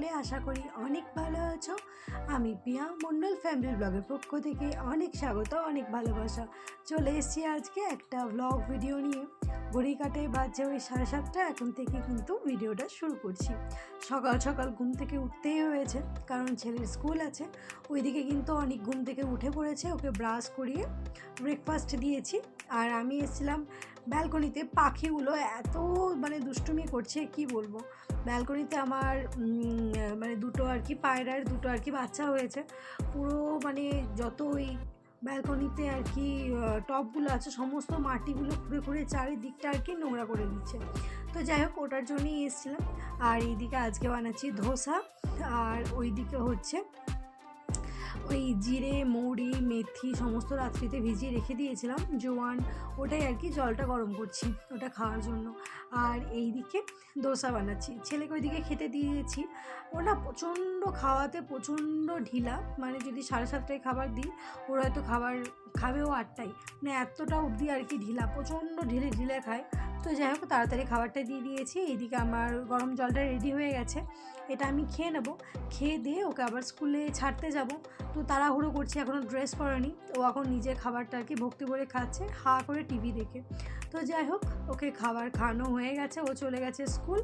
সকলে আশা করি অনেক ভালো আছো। আমি পিয়া মন্ডল ফ্যামিলি ব্লগের পক্ষ থেকে অনেক স্বাগত, অনেক ভালোবাসা। চলে এসেছি আজকে একটা ব্লগ ভিডিও নিয়ে। ঘড়ি কাটে বাজছে ওই সাড়ে সাতটা, এখন থেকে কিন্তু ভিডিওটা শুরু করছি। সকাল সকাল ঘুম থেকে উঠতেই হয়েছে, কারণ ছেলের স্কুল আছে। ওইদিকে কিন্তু অনেক ঘুম থেকে উঠে পড়েছে, ওকে ব্রাশ করিয়ে ব্রেকফাস্ট দিয়েছি। আর আমি এসেছিলাম ব্যালকনিতে পাখিগুলো এত মানে দুষ্টুমি করছে কি বলব? ব্যালকনিতে আমার মানে দুটো আর কি পায়রার দুটো আর কি বাচ্চা হয়েছে। পুরো মানে যত ওই ব্যালকনিতে আর কি আহ, টবগুলো আছে সমস্ত মাটিগুলো খুঁড়ে খুঁড়ে চারিদিকটা আর কি নোংরা করে দিচ্ছে। তো যাই হোক ওটার জন্যই এসেছিলাম। আর এইদিকে আজকে বানাচ্ছি ধোসা। আর ওইদিকে হচ্ছে ওই জিরে, মৌরি, মেথি সমস্ত রাত্রিতে ভিজিয়ে রেখে দিয়েছিলাম। জোয়ান, ওটাই আর কি জলটা গরম করছি ওটা খাওয়ার জন্য। আর এই দিকে দোসা বানাচ্ছি। ছেলেকে ওইদিকে খেতে দিয়েছি। ও না প্রচণ্ড খাওয়াতে প্রচণ্ড ঢিলা। মানে যদি সাড়ে সাতটায় খাবার দিই, ওরা হয়তো খাবার খাবেও আটটায়। মানে এতটা অবধি আর কি ঢিলা। প্রচণ্ড ঢিলে ঢিলে খায়। তো যাই হোক, তাড়াতাড়ি খাবারটা দিয়ে দিয়েছি। এইদিকে আমার গরম জলটা রেডি হয়ে গেছে। এটা আমি খেয়ে নেব। খেয়ে দিয়ে ওকে আবার স্কুলে ছাড়তে যাব। তো তাড়াহুড়ো করছি এখনও ড্রেস পরেনি। ও এখন নিজের খাবারটা আর কি ভক্তি করে খাচ্ছে, হা করে টিভি দেখে। তো যাই হোক, ওকে খাবার খাওয়ানো হয়ে গেছে। ও চলে গেছে স্কুল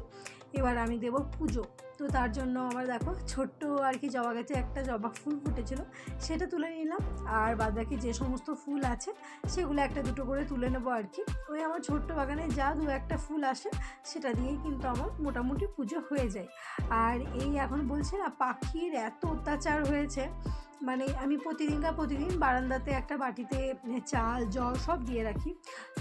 এবার আমি দেব পুজো। তো তার জন্য আমার দেখো ছোট্ট আর কি জবা গাছে একটা জবা ফুল ফুটেছিল, সেটা তুলে নিলাম। আর বাদ বাকি যে সমস্ত ফুল আছে, সেগুলো একটা দুটো করে তুলে নেব আর কি। ওই আমার ছোট্ট বাগানে যা দু একটা ফুল আসে, সেটা দিয়েই কিন্তু আমার মোটামুটি পুজো হয়ে যায়। আর এই এখন বলছে না, পাখির এত অত্যাচার হয়েছে মানে আমি প্রতিদিনকার প্রতিদিন বারান্দাতে একটা বাটিতে চাল, জল সব দিয়ে রাখি।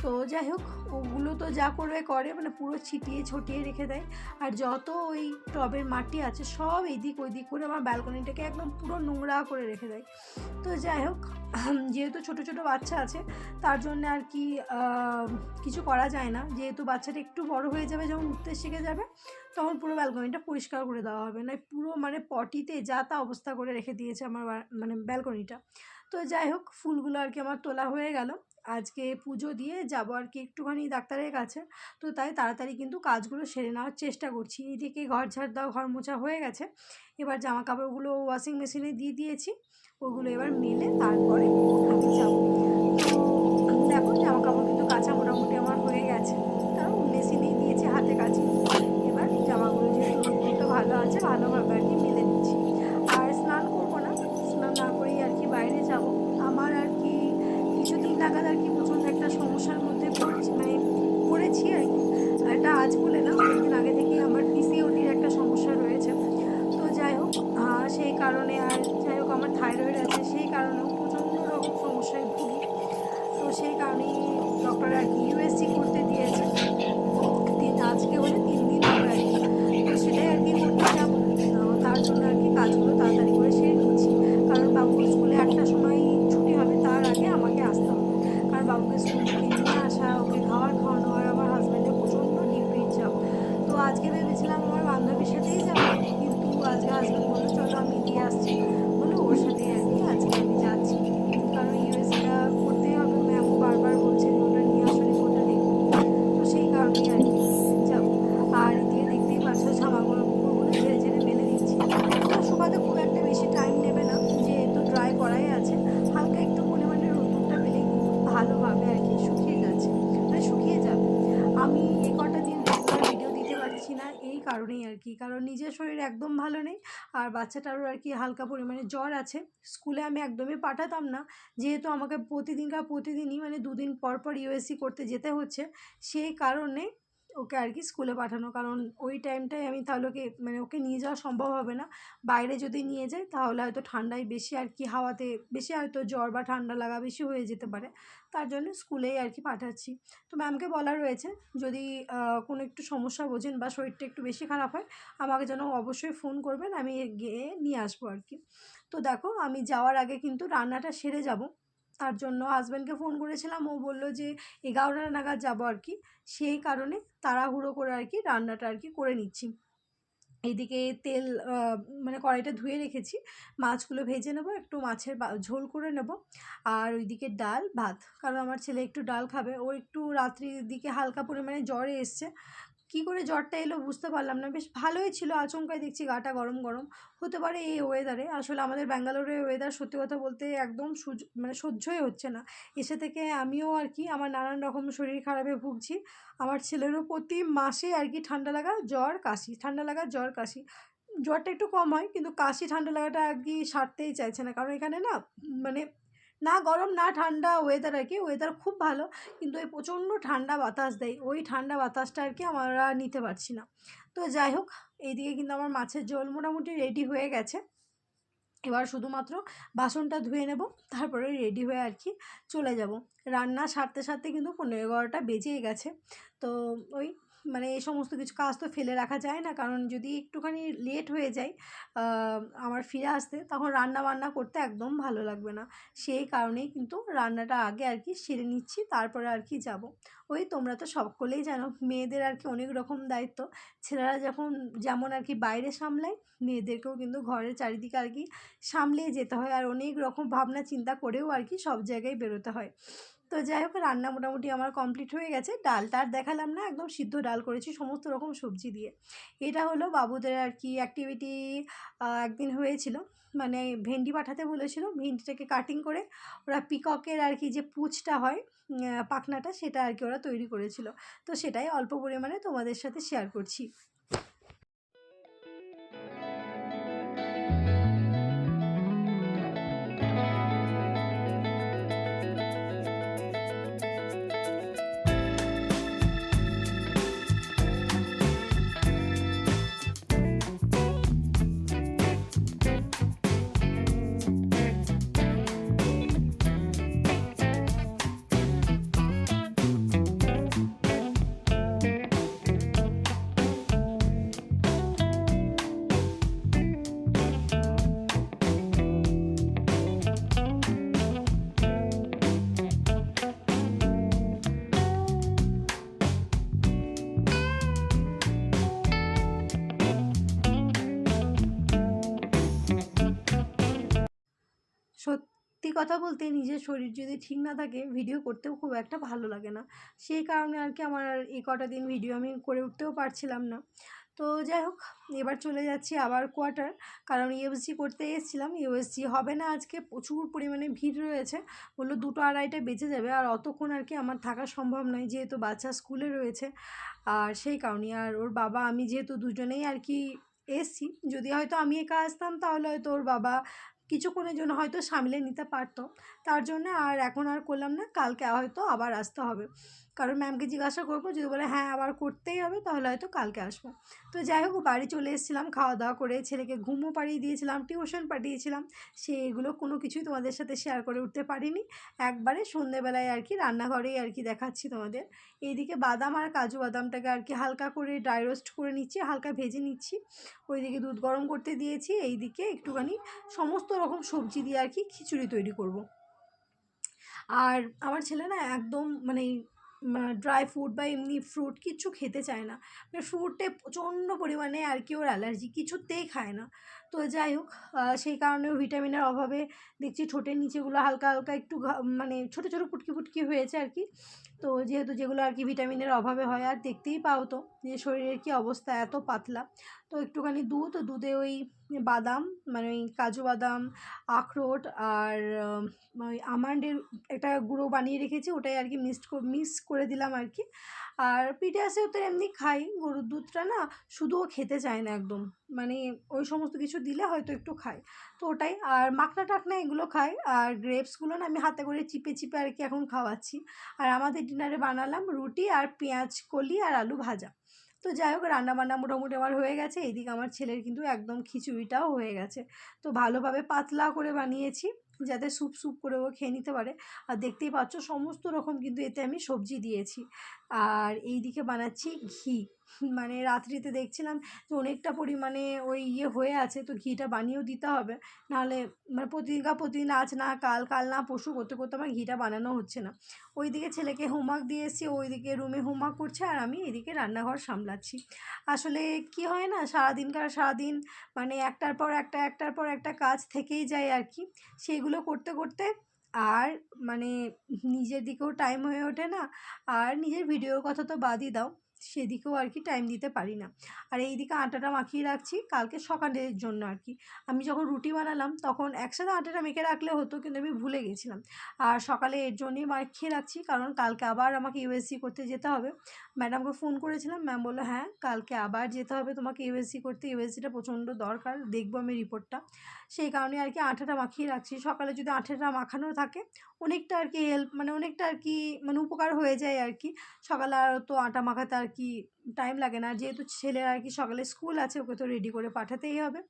তো যাই হোক, ওগুলো তো যা করবে করে মানে পুরো ছিটিয়ে ছটিয়ে রেখে দেয়। আর যত ওই টবের মাটি আছে, সব এদিক ওইদিক করে আমার ব্যালকনিটাকে একদম পুরো নোংরা করে রেখে দেয়। তো যাই হোক যেহেতু ছোট ছোট বাচ্চা আছে, তার জন্য আর কি কিছু করা যায় না। যেহেতু বাচ্চাটা একটু বড় হয়ে যাবে, যখন উঠতে শিখে যাবে তখন পুরো ব্যালকনিটা পরিষ্কার করে দেওয়া হবে। না পুরো মানে পটিতে যা তা অবস্থা করে রেখে দিয়েছে আমার মানে ব্যালকনিটা। তো যাই হোক, ফুলগুলো আর কি আমার তোলা হয়ে গেল। আজকে পুজো দিয়ে যাব আর কি একটুখানি ডাক্তারের কাছে। তো তাই তাড়াতাড়ি কিন্তু কাজগুলো সেরে নেওয়ার চেষ্টা করছি। এইদিকে ঘর ঝাড় দেওয়া, ঘর মোছা হয়ে গেছে। এবার জামা কাপড়গুলো ওয়াশিং মেশিনে দিয়ে দিয়েছি। ওগুলো এবার মেলে তারপরে আমি যাব। দেখো জামা কাপড় কিন্তু কাঁচা কারণে আর যাই হোক, আমার থাইরয়েড আছে, সেই কারণেও প্রচণ্ড রকম সমস্যায় ভুগি। তো সেই কারণেই ডক্টর আর কি ইউএসসি করতে কারণ নিজের শরীর একদম ভালো নেই। আর বাচ্চাটারও আর কি হালকা পরিমাণে জ্বর আছে। স্কুলে আমি একদমই পাঠাতাম না। যেহেতু আমাকে প্রতিদিনকার প্রতিদিনই মানে দুদিন পর পর ইউএসসি করতে যেতে হচ্ছে, সেই কারণে ওকে আর কি স্কুলে পাঠানো। কারণ ওই টাইমটায় আমি তাহলে ওকে মানে ওকে নিয়ে যাওয়া সম্ভব হবে না। বাইরে যদি নিয়ে যাই তাহলে হয়তো ঠান্ডায় বেশি আর কি হাওয়াতে, বেশি হয়তো জ্বর বা ঠান্ডা লাগা বেশি হয়ে যেতে পারে। তার জন্য স্কুলেই আর কি পাঠাচ্ছি। তো ম্যামকে বলা রয়েছে, যদি কোনো একটু সমস্যা বোঝেন বা শরীরটা একটু বেশি খারাপ হয়, আমাকে যেন অবশ্যই ফোন করবেন, আমি গিয়ে নিয়ে আসব আর কি। তো দেখো, আমি যাওয়ার আগে কিন্তু রান্নাটা সেরে যাব। তার জন্য হাজব্যান্ডকে ফোন করেছিলাম। ও বলল যে, এগারোটা নাগাদ যাব আর কি। সেই কারণে তাড়াহুড়ো করে আর কি রান্নাটা আর কি করে নিচ্ছি। এইদিকে তেল মানে কড়াইটা ধুয়ে রেখেছি। মাছগুলো ভেজে নেব, একটু মাছের ঝোল করে নেব। আর ওইদিকে ডাল, ভাত। কারণ আমার ছেলে একটু ডাল খাবে। ও একটু রাত্রির দিকে হালকা পরিমাণে জ্বরে এসছে। কী করে জ্বরটা এলো বুঝতে পারলাম না। বেশ ভালোই ছিল, আচমকাই দেখছি গাটা গরম গরম। হতে পারে এই ওয়েদারে আসলে আমাদের ব্যাঙ্গালোরের ওয়েদার সত্যি কথা বলতে একদম সুজ মানে সহ্যই হচ্ছে না। এসে থেকে আমিও আর কি আমার নানান রকম শরীর খারাপে ভুগছি। আমার ছেলেরও প্রতি মাসে আর কি ঠান্ডা লাগা জ্বর, কাশি। ঠান্ডা লাগা, জ্বর, কাশি। জ্বরটা একটু কম হয়, কিন্তু কাশি, ঠান্ডা লাগাটা আর কি সারতেই চাইছে না। কারণ এখানে না মানে না গরম, না ঠান্ডা ওয়েদার আর কি ওয়েদার খুব ভালো। কিন্তু ওই প্রচণ্ড ঠান্ডা বাতাস দেয়, ওই ঠান্ডা বাতাসটা আর কি আমরা নিতে পারছি না। তো যাই হোক, এইদিকে কিন্তু আমার মাছের জল মোটামুটি রেডি হয়ে গেছে। এবার শুধুমাত্র বাসনটা ধুয়ে নেব, তারপরে রেডি হয়ে আর কি চলে যাব। রান্না সারতে সারতে কিন্তু পনেরো এগারোটা বেজেই গেছে। তো ওই মানে এই সমস্ত কিছু কাজ তো ফেলে রাখা যায় না। কারণ যদি একটুখানি লেট হয়ে যায় আমার ফিরে আসতে, তখন রান্না বান্না করতে একদম ভালো লাগবে না। সেই কারণেই কিন্তু রান্নাটা আগে আর কি সেরে নিচ্ছি, তারপরে আর কি যাব। ওই তোমরা তো সকলেই জানো, মেয়েদের আর কি অনেক রকম দায়িত্ব। ছেলেরা যখন যেমন আর কি বাইরে সামলায়, মেয়েদেরকেও কিন্তু ঘরের চারিদিকে আর কি সামলিয়ে যেতে হয়। আর অনেক রকম ভাবনা চিন্তা করেও আর কি সব জায়গায় বেরোতে হয়। তো যাই হোক, রান্না মোটামুটি আমার কমপ্লিট হয়ে গেছে। ডালটা আর দেখালাম না, একদম সিদ্ধ ডাল করেছি সমস্ত রকম সবজি দিয়ে। এটা হলো বাবুদের আর কি অ্যাক্টিভিটি একদিন হয়েছিল। মানে ভেন্ডি পাঠাতে বলেছিল, ভেন্ডিটাকে কাটিং করে ওরা পিককের আর কি যে পুচটা হয় পাখনাটা সেটা আর কি ওরা তৈরি করেছিল। তো সেটাই অল্প পরিমাণে তোমাদের সাথে শেয়ার করছি। সত্যি কথা বলতে নিজের শরীর যদি ঠিক না থাকে ভিডিও করতেও খুব একটা ভালো লাগে না। সেই কারণে আর কি আমার আর এই কটা দিন ভিডিও আমি করে উঠতেও পারছিলাম না। তো যাই হোক, এবার চলে যাচ্ছি আবার কোয়ার্টার কারণ ইউএসজি করতে এসেছিলাম। ইউএসজি হবে না আজকে, প্রচুর পরিমাণে ভিড় রয়েছে। বলল দুটো আড়াইটা বেঁচে যাবে, আর অতক্ষণ আর কি আমার থাকা সম্ভব নয়, যেহেতু বাচ্চা স্কুলে রয়েছে। আর সেই কারণে আর ওর বাবা, আমি যেহেতু দুজনেই আর কি এসছি, যদি হয়তো আমি একা আসতাম, তাহলে হয়তো ওর বাবা কিছুক্ষণের জন্য হয়তো সামলে নিতে পারতো। তার জন্য আর এখন আর করলাম না, কালকে হয়তো আবার আসতে হবে। কারণ ম্যামকে জিজ্ঞাসা করব, যদি বলে হ্যাঁ আবার করতেই হবে, তাহলে হয়তো কালকে আসব। তো যাই হোক বাড়ি চলে এসেছিলাম খাওয়া দাওয়া করে ছেলেকে ঘুমও পাড়িয়ে দিয়েছিলাম টিউশন পাঠিয়েছিলাম। সেগুলো কোনো কিছুই তোমাদের সাথে শেয়ার করে উঠতে পারিনি। একবারে সন্ধেবেলায় আর কি, রান্নাঘরেই আর কি দেখাচ্ছি তোমাদের। এইদিকে বাদাম আর কাজু বাদামটাকে আর কি হালকা করে ড্রাই রোস্ট করে নিচ্ছি, হালকা ভেজে নিচ্ছি। ওইদিকে দুধ গরম করতে দিয়েছি, এইদিকে একটুখানি সমস্ত রকম সবজি দিয়ে আর কি খিচুড়ি তৈরি করব। আর আমার ছেলে না একদম মানে ড্রাই ফ্রুট বা এমনি ফ্রুট কিছু খেতে চায় না। মানে ফ্রুটে প্রচণ্ড পরিমাণে আর কি ওর অ্যালার্জি কিছুতেই খায় না। তো যাই হোক সেই কারণেও ভিটামিনের অভাবে দেখছি ঠোঁটের নিচেগুলো হালকা হালকা একটু মানে ছোটো ছোটো ফুটকি ফুটকি হয়েছে আর কি। তো যেহেতু যেগুলো আর কি ভিটামিনের অভাবে হয়, আর দেখতেই পাও তো যে শরীরের কি অবস্থা এত পাতলা। তো একটুখানি দুধ, দুধে ওই বাদাম মানে ওই কাজু বাদাম, আখরোট আর ওই আমান্ডের একটা গুঁড়ো বানিয়ে রেখেছি, ওটাই আর কি মিক্সড মিক্স করে দিলাম আর কি। আর পিঠে আসেও তো এমনি খাই। গরুর দুধটা না শুধুও খেতে চায় না একদম। মানে ওই সমস্ত কিছু দিলে হয়তো একটু খায়। তো ওটাই। আর মাখনা টাকনা এগুলো খাই। আর গ্রেপসগুলো না আমি হাতে করে চিপে চিপে আর কি এখন খাওয়াচ্ছি। আর আমাদের ডিনারে বানালাম রুটি আর পেঁয়াজ, কলি আর আলু ভাজা। তো যাই হোক, রান্নাবান্না মোটামুটি আমার হয়ে গেছে। এইদিকে আমার ছেলের কিন্তু একদম খিচুড়িটাও হয়ে গেছে। তো ভালোভাবে পাতলা করে বানিয়েছি। যাতে স্যুপ স্যুপ করে ও খেয়ে নিতে পারে। আর দেখতেই পাচ্ছ, সমস্ত রকম কিন্তু এতে আমি সবজি দিয়েছি। আর এই দিকে বানাচ্ছি ঘি। মানে রাত্রিতে দেখছিলাম যে অনেকটা পরিমাণে ওই ইয়ে হয়ে আছে, তো ঘিটা বানিয়েও দিতে হবে। নাহলে মানে প্রতিদিনকার প্রতিদিন আজ না, কাল কাল না পশু করতে করতে আমার ঘিটা বানানো হচ্ছে না। ওই দিকে ছেলেকে হোমওয়ার্ক দিয়ে এসেছি ওই দিকে রুমে হোমওয়ার্ক করছে আর আমি এদিকে রান্নাঘর সামলাচ্ছি। আসলে কি হয় না, সারাদিনকার সারাদিন মানে একটার পর একটা, একটার পর একটা কাজ থেকেই যায় আর কি। সেইগুলো করতে করতে আর মানে নিজের দিকেও টাইম হয়ে ওঠে না, আর নিজের ভিডিওর কথা তো বাদই দাও। সেদিকেও আর কি টাইম দিতে পারি না। আর এইদিকে আটাটা মাখিয়ে রাখছি কালকে সকালের জন্য আর কি আমি যখন রুটি বানালাম তখন একসাথে আটাটা মেখে রাখলে হতো কিন্তু আমি ভুলে গেছিলাম। আর সকালে এর জন্যই মাখিয়ে রাখছি কারণ কালকে আবার আমাকে ইউএসসি করতে যেতে হবে। ম্যাডামকে ফোন করেছিলাম ম্যাম বলল হ্যাঁ কালকে আবার যেতে হবে তোমাকে ইউএসসি করতে। ইউএসসিটা প্রচণ্ড দরকার। দেখব আমি রিপোর্টটা সেই কারণে আর কি আঠাটা মাখিয়ে রাখছি। সকালে যদি আঠাটা মাখানো থাকে, অনেকটা আর কি হেল্প মানে অনেকটা আর কি মানে উপকার হয়ে যায় আর কি সকালে আর তো আটা মাখাতে আর কি টাইম লাগে না। যেহেতু ছেলের আর কি সকালে স্কুল আছে, ওকে তো রেডি করে পাঠাতেই হবে।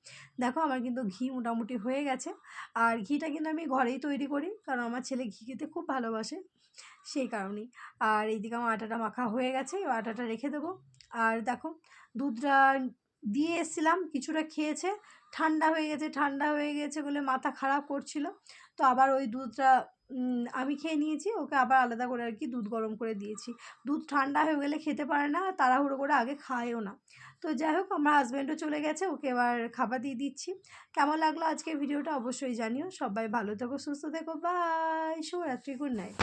দেখো আমার কিন্তু ঘি মোটামুটি হয়ে গেছে। আর ঘিটা কিন্তু আমি ঘরেই তৈরি করি, কারণ আমার ছেলে ঘি খেতে খুব ভালোবাসে সেই কারণেই। আর এইদিকে আমার আটাটা মাখা হয়ে গেছে আটাটা রেখে দেবো। আর দেখো, দুধটা দিয়ে এসেছিলাম, কিছুটা খেয়েছে। ঠান্ডা হয়ে গেছে, ঠান্ডা হয়ে গেছে বলে মাথা খারাপ করছিল। তো আবার ওই দুধটা আমি খেয়ে নিয়েছি, ওকে আবার আলাদা করে আর কি দুধ গরম করে দিয়েছি। দুধ ঠান্ডা হয়ে গেলে খেতে পারে না, তাড়াহুড়ো করে আগে খায়ও না। তো যাই হোক, আমার হাজব্যান্ডও চলে গেছে, ওকে এবার খাবার দিয়ে দিচ্ছি। কেমন লাগল আজকে ভিডিওটা অবশ্যই জানিও। সবাই ভালো থেকো, সুস্থ থেকো বাই শুভরাত্রি গুড নাইট